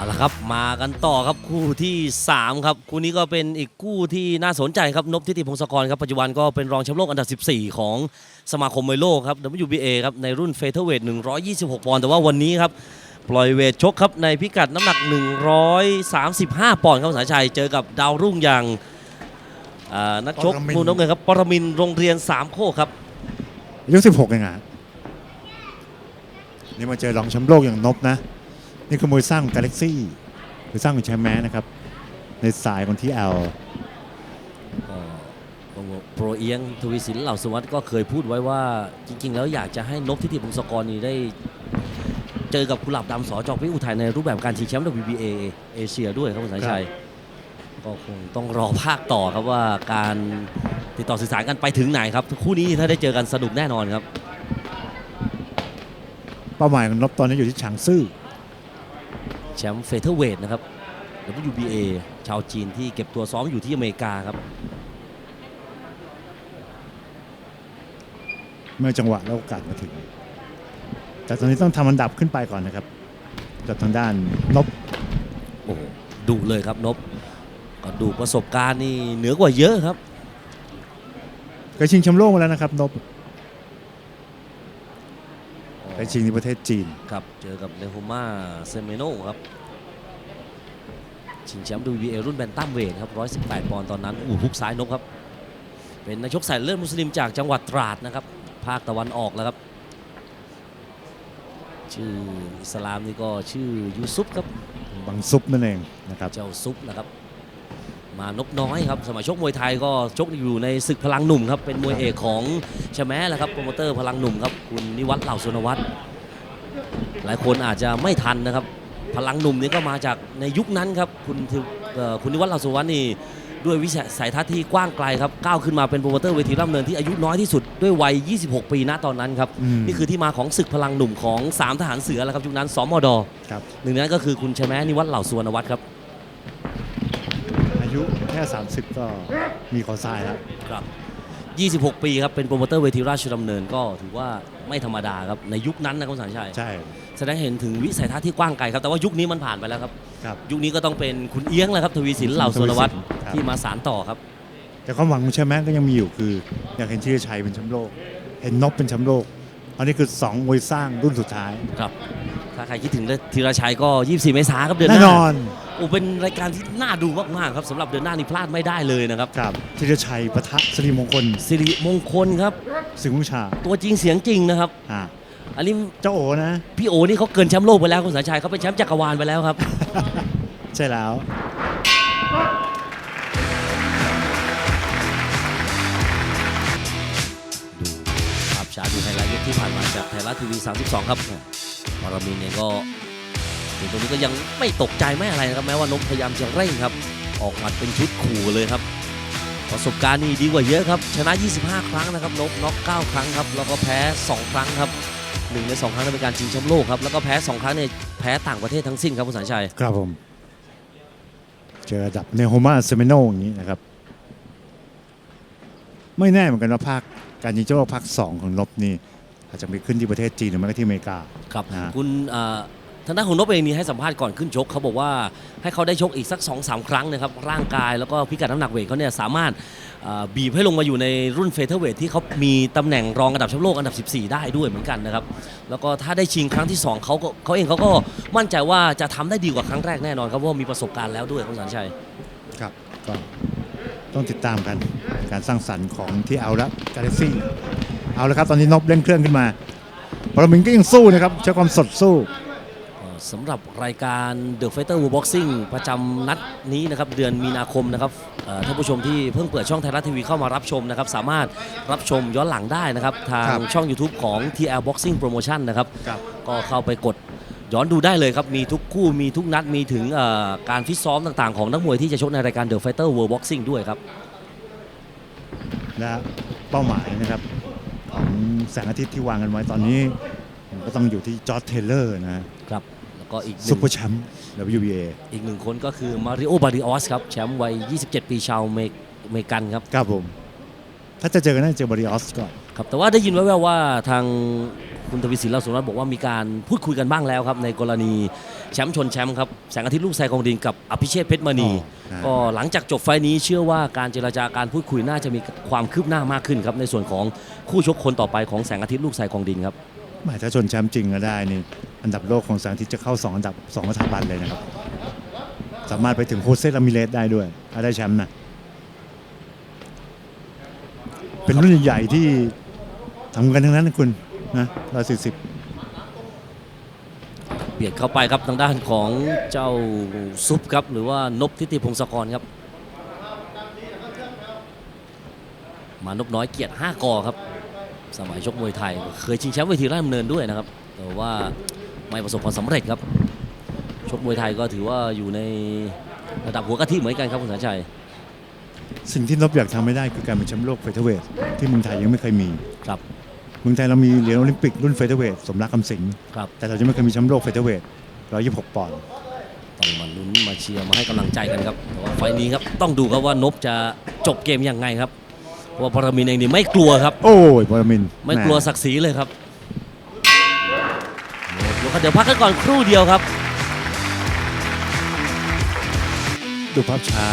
เอาละครับมากันต่อครับคู่ที่ 3 ครับ คู่นี้ก็เป็นอีกคู่ที่น่าสนใจครับนพทิติพงศกรครับปัจจุบันก็เป็นรองแชมป์โลกอันดับ 14 ของสมาคมมวยโลกครับ WBA ครับในรุ่นเฟเธอร์เวท126 ปอนด์แต่ว่าวันนี้ครับปล่อยเวทชกครับในพิกัดน้ำหนัก 135 ปอนด์ครับสาชัยเจอกับดาวรุ่งอย่างอ่านักชกปรมินทร์มุมน้ำเงินครับปรมินทร์โรงเรียนสามโคกครับอายุสิบหกเองอะนี่มาเจอรองแชมป์โลกอย่างนบนะ นี่คือมวยสร้างของกาแล็กซี่มวยสร้างของแชมป์แมนนะครับ ในสายของทีเอลก็โปรเอียงทวีสินเหล่าสวัสดิ์ก็เคยพูดไว้ว่าจริง ๆ แล้วอยากจะให้นพทิติพงศกรนี่ได้ เจอกับกุหลาบดำสอจอกพิอุทัยในรูปแบบการชิงแชมป์ WBA เอเชียด้วยครับคุณสายชัย ก็คงต้องรอภาคต่อครับว่าการติดต่อสื่อสารกันไปถึงไหนครับ คู่นี้ถ้าได้เจอกันสนุกแน่นอนครับ เป้าหมายของนบตอนนี้อยู่ที่ฉางซื่อแชมป์เฟเธอร์เวทนะครับ WBA ชาวจีนที่เก็บตัวซ้อมอยู่ที่อเมริกาครับ เมื่อจังหวะและโอกาสมาถึง แต่ตอนนี้ต้องทำอันดับขึ้นไปก่อนนะครับกับทางด้านนบโอ้โหดุเลยครับนพก็ดูประสบการณ์นี่เหนือกว่าเยอะครับเคยชิงแชมป์โลกมาแล้วนะครับนบ ไปชิงที่ประเทศจีน ครับ เจอกับเนโฮมาเซเมโนครับ ชิงแชมป์ WBA รุ่นแบนตัมเวทครับ 118 ปอนด์ตอนนั้นอู้ฮุกซ้ายนกครับ เป็นนักชกสายเลือดมุสลิมจากจังหวัดตราดนะครับ ภาคตะวันออกแล้วครับ ชื่ออิสลามนี่ก็ชื่อยูซุปครับ บังซุปนั่นเองนะครับ เจ้าซุปนะครับ มานพน้อยครับสมัยชกมวยไทยก็ชกอยู่ในศึกพลังหนุ่มครับเป็นมวยเอกของชะแม้แหละครับโปรโมเตอร์พลังหนุ่มครับคุณนิวัฒน์เหล่าสุนวัฒน์หลายคนอาจจะไม่ทันนะครับ พลังหนุ่มนี่ก็มาจากในยุคนั้นครับคุณทิวเอ่อคุณนิวัฒน์เหล่าสุนวัฒน์นี่ด้วยวิสัยทัศน์ที่กว้างไกลครับก้าวขึ้นมาเป็นโปรโมเตอร์เวทีร่ำเนินที่อายุน้อยที่สุดด้วยวัย 26 ปีณตอนนั้นครับอืมนี่คือที่มาของศึกพลังหนุ่มของสามทหารเสือแล้วครับยุคนั้นสมดครับหนึ่งในนั้นก็คือคุณชะแม้นิวัฒน์เหล่าสุวรรณวัฒน์ครับ อายุแค่ 30 ก็มีขอทรายแล้วครับ 26 ปีครับ เป็นโปรโมเตอร์เวทีราชดำเนินก็ถือว่าไม่ธรรมดาครับ ในยุคนั้นนะคุณสารชัย ใช่ แสดงเห็นถึงวิสัยทัศน์ที่กว้างไกลครับ แต่ว่ายุคนี้มันผ่านไปแล้วครับ ครับ ยุคนี้ก็ต้องเป็นคุณเอี้ยงแหละครับ ทวีสินเหล่าสุวรรณวัฒน์ครับ ที่มาสานต่อครับ แต่ความหวังของแชมป์แมนก็ยังมีอยู่คือ อยากเห็นธีรชัยเป็นแชมป์โลก เห็นนบเป็นแชมป์โลก อันนี้คือ2มวยสร้างรุ่นสุดท้าย ครับ ถ้าใครคิดถึงธีรชัยก็ 24 เมษายนครับเดือนหแน่น้านอน โอ้เป็นรายการที่น่าดูมากๆครับสำหรับเดือนหน้านี่พลาดไม่ได้เลยนะครับกับธีรชัยปะทะสิริมงคลสิริมงคลครับสิงห์มุชาตัวจริงเสียงจริงนะครับอ่าอันนี้เจ้าโอนะพี่โอนี่เขาเกินแชมป์โลกไปแล้วคุณสารชัยเขาเป็นแชมป์จักรวาลไปแล้วครับ ใช่แล้วดูภาพช้าดูไฮไลท์ยกที่ผ่านมาจากไทยรัฐทีวี 32 ครับปรมินทร์เนี่ยก็ ถึงตรงนี้ก็ยังไม่ตกใจไม่อะไรนะครับแม้ว่านกพยายามจะเร่งครับ ออกหมัดเป็นชุดขู่เลยครับ ประสบการณ์นี่ดีกว่าเยอะครับ ชนะ 25 ครั้งนะครับนกน็อก9ครั้งครับแล้วก็แพ้ 2 ครั้งครับหนึ่งใน2ครั้งนั้นเป็นการชิงแชมป์โลกครับแล้วก็แพ้ 2 ครั้งเนี่ยแพ้ต่างประเทศทั้งสิ้นครับคุณสารชัยครับผม เจอระดับเนโฮมาเซเมโนอย่างนี้นะครับ ไม่แน่เหมือนกันว่าภาคการยิงเจ้าโลกภาคสองของนบนี่อาจจะมีขึ้นที่ประเทศจีนหรือไม่ก็ที่อเมริกาครับนะฮะคุณเอ่อทางด้านของนพเองนี่ให้สัมภาษณ์ก่อนขึ้นชกเขาบอกว่าให้เขาได้ชกอีกสัก2อสาครั้งนะครับร่างกายแล้วก็พิกัดน้ำหนักเวทเขาเนี่ยสามารถบีบให้ลงมาอยู่ในรุ่นเฟเธอร์เวทที่เขามีตำแหน่งรองอันดับแชมป์โลกอันดับ 14 ได้ด้วยเหมือนกันนะครับแล้วก็ถ้าได้ชิงครั้งที่2เขาก็เขาเองเขาก็มั่นใจว่าจะทำได้ดีกว่าครั้งแรกแน่นอนครับเพราะว่ามีประสบการณ์แล้วด้วยคุณสารชัยครับก็ต้องติดตามกันการสร้างสรรค์ของที่เอาละกาแล็กซี่เอาละครับตอนนี้นบเร่งเครื่องขึ้นมาปรมินก็ยังสู้นะครับใช้ความสดสู้ สำหรับรายการ The Fighter World Boxing ประจำนัดนี้นะครับเดือนมีนาคมนะครับเอ่อท่านผู้ชมที่เพิ่งเปิดช่องไทยรัฐทีวีเข้ามารับชมนะครับสามารถรับชมย้อนหลังได้นะครับทางครับช่อง YouTube ของ TL Boxing Promotion นะครับครับก็เข้าไปกดย้อนดูได้เลยครับ มีทุกคู่มีทุกนัดมีถึงเอ่อการฟิตซ้อมต่างๆ ของนักมวยที่จะชกในรายการ The Fighter World Boxing ด้วยครับ และเป้าหมายนะครับของแสงอาทิตย์ที่วางกันไว้ตอนนี้ผมก็ต้องอยู่ที่จอร์จเทเลอร์นะฮะครับแล้ว ก็อีกหซุนึ่ปงเปอร์แชมป์ WBA อีกหนึ่งคนก็คือมาริโอบาริออสครับแชมป์วัย 27 ปีชาวเมกเมกันครับครับผม ถ้าจะเจอกันน่าจะเจอบริออสก่อน ครับ แต่ว่าได้ยินแว่วๆว่าทางคุณทวีศิลป์ลาสุรัตน์บอกว่ามีการพูดคุยกันบ้างแล้วครับ ในกรณีแชมป์ชนแชมป์ครับแสงอาทิตย์ลูกไซกองดินกับอภิเชษฐ์เพชรมณี อ๋อ ก็หลังจากจบไฟล์นี้เชื่อว่าการเจรจาการพูดคุยน่าจะมีความคืบหน้ามากขึ้นครับในส่วนของคู่ชกคนต่อไปของแสงอาทิตย์ลูกไซกองดินครับแหมถ้าชนแชมป์จริงก็ได้นี่ อันดับโลกของแสงทิตจะเข้า 2 อันดับ2สถาบันเลยนะครับ สามารถไปถึงโคเซรามิเลสได้ด้วยถ้าได้แชมป์นะ เป็นรุ่นใหญ่ๆที่ทำกันทั้งนั้นนะคุณนะร้อยสี่สิบเบียดเข้าไปครับทางด้านของเจ้าซุปครับ หรือว่านบทิติพงศกรครับ มานพน้อยเกียรติ5กอครับ สมัยชกมวยไทย เคยชิงแชมป์เวทีราชดำเนินด้วยนะครับ แต่ว่า ไม่ประสบความสำเร็จครับชกมวยไทยก็ถือว่าอยู่ในระดับหัวกะทิเหมือนกันครับคุณสัญชัยสิ่งที่นบอยากทำไม่ได้คือการเป็นแชมป์โลกเฟเธอร์เวทที่เมืองไทยยังไม่เคยมีครับเมืองไทยเรามีเหรียญโอลิมปิกรุ่นเฟเธอร์เวทสมรักคำสิงห์ครับแต่เราจะไม่เคยมีแชมป์โลกเฟเธอร์เวท126ปอนด์ต้องมาลุ้นมาเชียร์มาให้กำลังใจกันครับแต่ว่าไฟล์นี้ครับต้องดูครับว่านบจะจบเกมยังไงครับเพราะว่าพรหมินเองนี่ไม่กลัวครับ โอ้ยบอลมิน ไม่กลัวศักดิ์ศรีเลยครับ เดี๋ยวพักกันก่อนครู่เดียวครับ ดูภาพช้า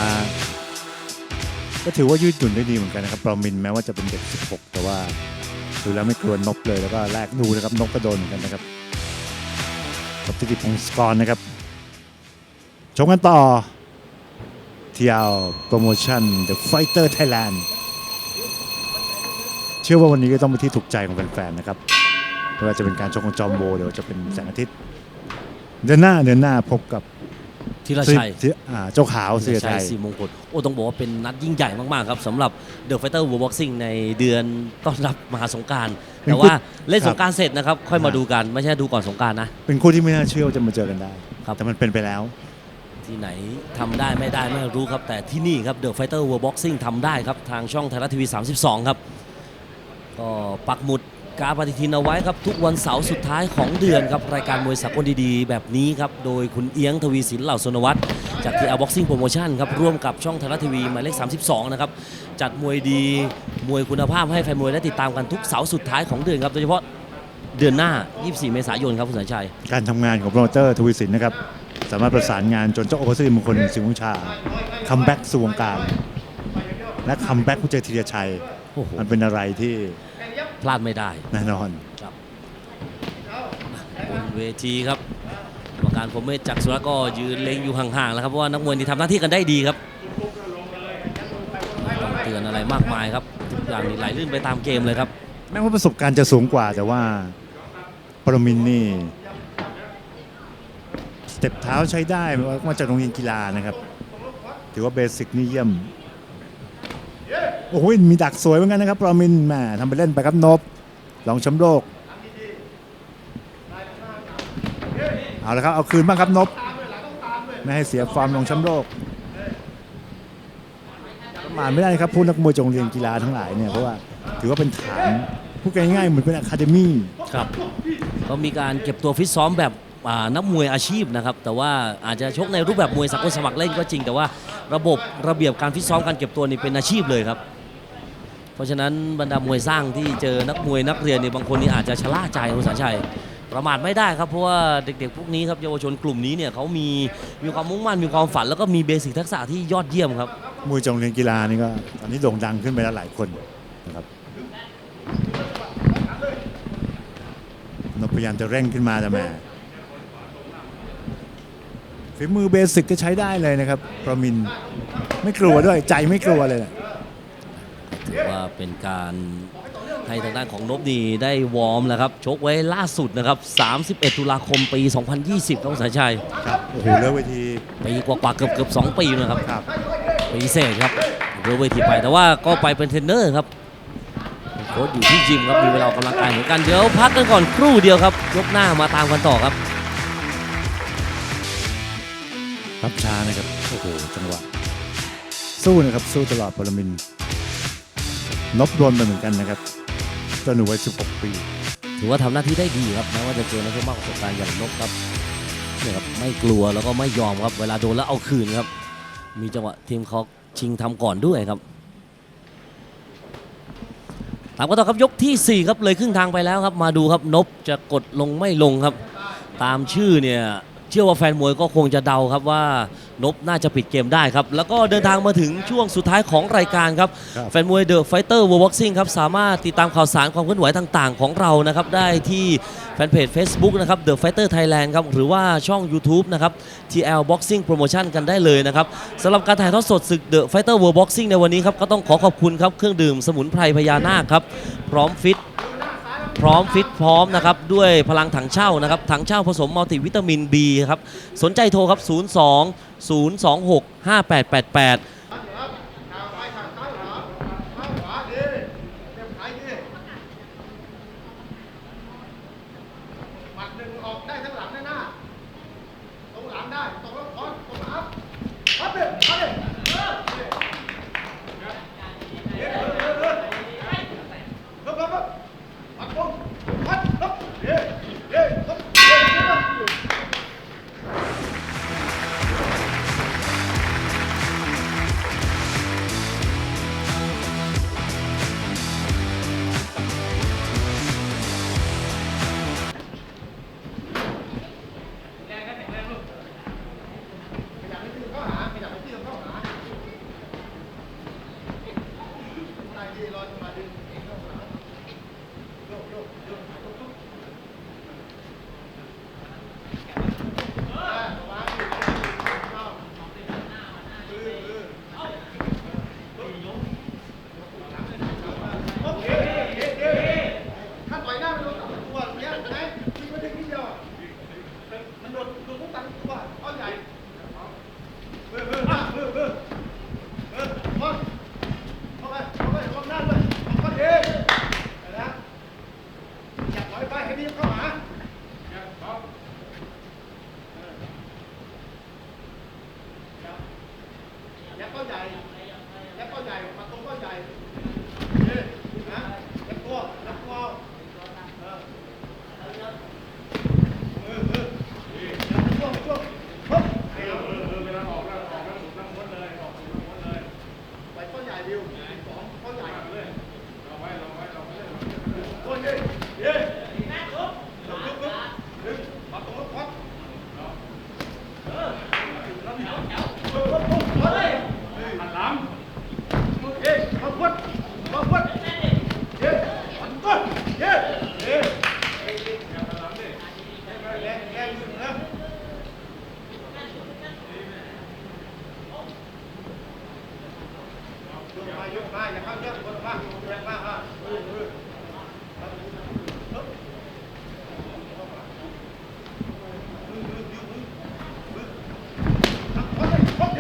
ก็ถือว่ายืดหยุ่นได้ดีเหมือนกันนะครับปรมินแม้ว่าจะเป็นเด็ก 16 แต่ว่าดูแล้วไม่กลัวนบเลยแล้วก็แลกดูนะครับนบก็โดนเหมือนกันนะครับกับทิติพงศกรนะครับชมกันต่อเที่ยวโปรโมชั่น The Fighter Thailand เชื่อว่าวันนี้ก็ต้องเป็นที่ถูกใจของแฟนๆนะครับ ไม่ว่าจะเป็นการชกของจอมโบหรือว่าจะเป็นแสงอาทิตย์ เดือนหน้าเดือนหน้าพบกับธีรชัยที่อ่าเจ้าขาวเสียธีรไทชัยยสีมงคลโอ้ต้องบอกว่าเป็นนัดยิ่งใหญ่มากๆครับสำหรับเดอะไฟเตอร์ World Boxing ในเดือนต้อนรับมหาสงกรารเป็นแต่คู่ว่าเล่นครับสงกรารเสร็จนะครับค่อยมาครับดูกันไม่ใช่ดูก่อนสงกรารนะ เป็นคู่ที่ไม่น่าเชื่อว่าจะมาเจอกันได้ครับแต่มันเป็นไปแล้ว ที่ไหนทำได้ไม่ได้ไม่รู้ครับ แต่ที่นี่ครับเดอะไฟเตอร์ World Boxing ทำได้ครับทางช่องไทยรัฐทีวี 32 ครับก็ปักหมุด การปฏิทินเอาไว้ครับทุกวันเสาร์สุดท้ายของเดือนครับรายการมวยสากลดีๆ แบบนี้ครับโดยคุณเอียงทวีศิลป์เหล่าสนวัตรจากทีอาบ็อกซิ่งโปรโมชั่นครับร่วมกับช่องไทยรัฐทีวีหมายเลข 32 นะครับ จัดมวยดีมวยคุณภาพให้แฟนมวยได้ติดตามกันทุกเสาร์สุดท้ายของเดือนครับโดยเฉพาะเดือนหน้า 24 เมษายนครับคุณสัญชัย การทำงานของโปรโมเตอร์ทวีสินนะครับ สามารถประสานงานจนเจ้าโอเปอร์ซีมงคลสิงห์วงชาคัมแบ็กสู่วงการ และคัมแบ็กผู้เจอธีรชัย โอ้โห มันเป็นอะไรที่ พลาดไม่ได้แน่นอนครับบนเวทีครับกรรมการผมเมธจักรสุรก็ยืนเล็งอยู่ห่างๆแล้วครับเพราะว่านักมวยที่ทำหน้าที่กันได้ดีครับไม่ต้องเตือนอะไรมากมายครับทุกอย่างนี่ไหลลื่นไปตามเกมเลยครับ แม้ว่าประสบการณ์จะสูงกว่าแต่ว่าปรมินนี่สเต็ปเท้าใช้ได้มาจากโรงเรียนกีฬานะครับ ถือว่าเบสิกนี่เยี่ยม โอ้โหมีดักสวยเหมือนกันนะครับปรมินแหมทำไปเล่นไปครับนบรองแชมป์โลกเอาละครับเอาคืนบ้างครับนบไม่ให้เสียฟอร์มรองแชมป์โลกประมาทไม่ได้ครับผู้นักมวยจากโรงเรียนกีฬาทั้งหลายเนี่ยเพราะว่าถือว่าเป็นฐานพูดง่ายๆเหมือนเป็นอะคาเดมี่ครับก็มีการเก็บตัวฟิตซ้อมแบบนักมวยอาชีพนะครับ แต่ว่าอาจจะชกในรูปแบบมวยสากลสมัครเล่นก็จริง แต่ว่าระบบระเบียบการฟิตซ้อมการเก็บตัวนี่เป็นอาชีพเลยครับ เพราะฉะนั้นบรรดามวยสร้างที่เจอนักมวยนักเรียนเนี่ยบางคนนี่อาจจะชะล่าใจคุณสารชัยประมาทไม่ได้ครับเพราะว่าเด็กๆพวกนี้ครับเยาวชนกลุ่มนี้เนี่ยเขามีมีความมุ่งมั่นมีความฝัน แล้วก็มีเบสิกทักษะที่ยอดเยี่ยมครับมวยจากโรงเรียนกีฬานี่ก็ตอนนี้โด่งดังขึ้นไปแล้วหลายคนนะครับนพยายามจะเร่งขึ้นมาแต่แม่ฝีมือเบสิกก็ใช้ได้เลยนะครับประมินไม่กลัวด้วยใจไม่กลัวเลยนะ ถือว่าเป็นการให้ทางด้านของนบดีได้วอร์มแล้วครับ ชกไว้ล่าสุดนะครับ 31 ตุลาคมปี 2020ครับคุณสารชัยครับโอ้โหเลือกเวทีปีกว่าๆเกือบเกือบสองปีนะครับครับปีเศษครับเรือเวทีไปแต่ว่าก็ไปเป็นเทรนเนอร์ครับโค้ชอยู่ที่ยิมครับมีเวลาออกกำลังกายเหมือนกันเดี๋ยวพักกันก่อนครู่เดียวครับยกหน้ามาตามกันต่อครับรับช้านะครับโอ้โหจังหวะสู้นะครับสู้ตลอดปรมิน ลบดนไปเหมือนกันนะครับจนหนูวัย16 ปี ถือว่าทำหน้าที่ได้ดีครับแม้ว่าจะเจอนักชกมากประสบการณ์อย่างนกครับเนี่ยครับไม่กลัวแล้วก็ไม่ยอมครับ เวลาโดนแล้วเอาคืนครับ มีจังหวะทีมเขาชิงทำก่อนด้วยครับตามกันต่อครับยกที่ 4 ครับเลยครึ่งทางไปแล้วครับ มาดูครับนบจะกดลงไม่ลงครับ ตามชื่อเนี่ย เชื่อว่าแฟนมวยก็คงจะเดาครับว่านบน่าจะปิดเกมได้ครับ แล้วก็เดินทางมาถึงช่วงสุดท้ายของรายการครับ แฟนมวยเดอะไฟเตอร์วอร์บ็อกซิ่งครับ สามารถติดตามข่าวสารความเคลื่อนไหวต่างๆ ของเรานะครับ ได้ที่แฟนเพจ Facebook นะครับเดอะไฟเตอร์ไทยแลนด์ครับ หรือว่าช่อง YouTube นะครับ TL Boxing Promotion กันได้เลยนะครับสำหรับการถ่ายทอดสดศึกเดอะไฟเตอร์วอร์บ็อกซิ่งในวันนี้ครับก็ต้องขอขอบคุณครับเครื่องดื่มสมุนไพรพญานาคครับพร้อมฟิต พร้อมฟิตพร้อมนะครับด้วยพลังถังเช่านะครับถังเช่าผสมมัลติวิตามิน B ครับสนใจโทรครับ 02 026 5888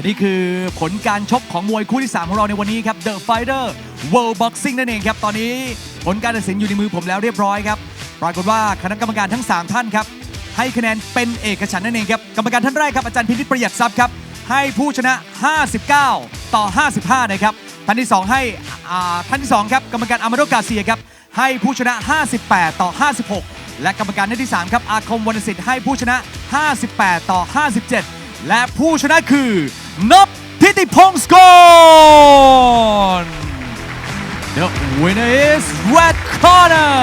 และนี่คือผลการชกของมวยคู่ที่ 3 ของเราในวันนี้ครับ The Fighter World Boxing นั่นเองครับ ตอนนี้ผลการตัดสินอยู่ในมือผมแล้วเรียบร้อยครับ ปรากฏว่าคณะกรรมการทั้ง 3 ท่านครับ ให้คะแนนเป็นเอกฉันท์นั่นเองครับ กรรมการท่านแรกครับ อาจารย์พินิจประหยัดทรัพย์ครับ ให้ผู้ชนะ 59 ต่อ 55 นะครับ ท่านที่ 2 ให้อ่าท่านที่ 2 ครับ กรรมการอามาโดกาเซียครับ ให้ผู้ชนะ 58 ต่อ 56 และกรรมการท่านที่ 3 ครับ อาคมวรรณสิทธิ์ให้ผู้ชนะ 58 ต่อ 57 และผู้ชนะคือนบทิติพงศ์สกล The winner is Red Corner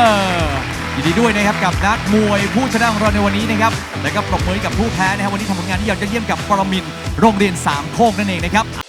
ยินดีด้วยนะครับกับนักมวยผู้ชนะของเราในวันนี้นะครับ และก็ปรบมือให้กับผู้แพ้นะครับวันนี้ทำผลงานที่ยอดเยี่ยมกับปรมินโรงเรียนสามโคกนั่นเองนะครับ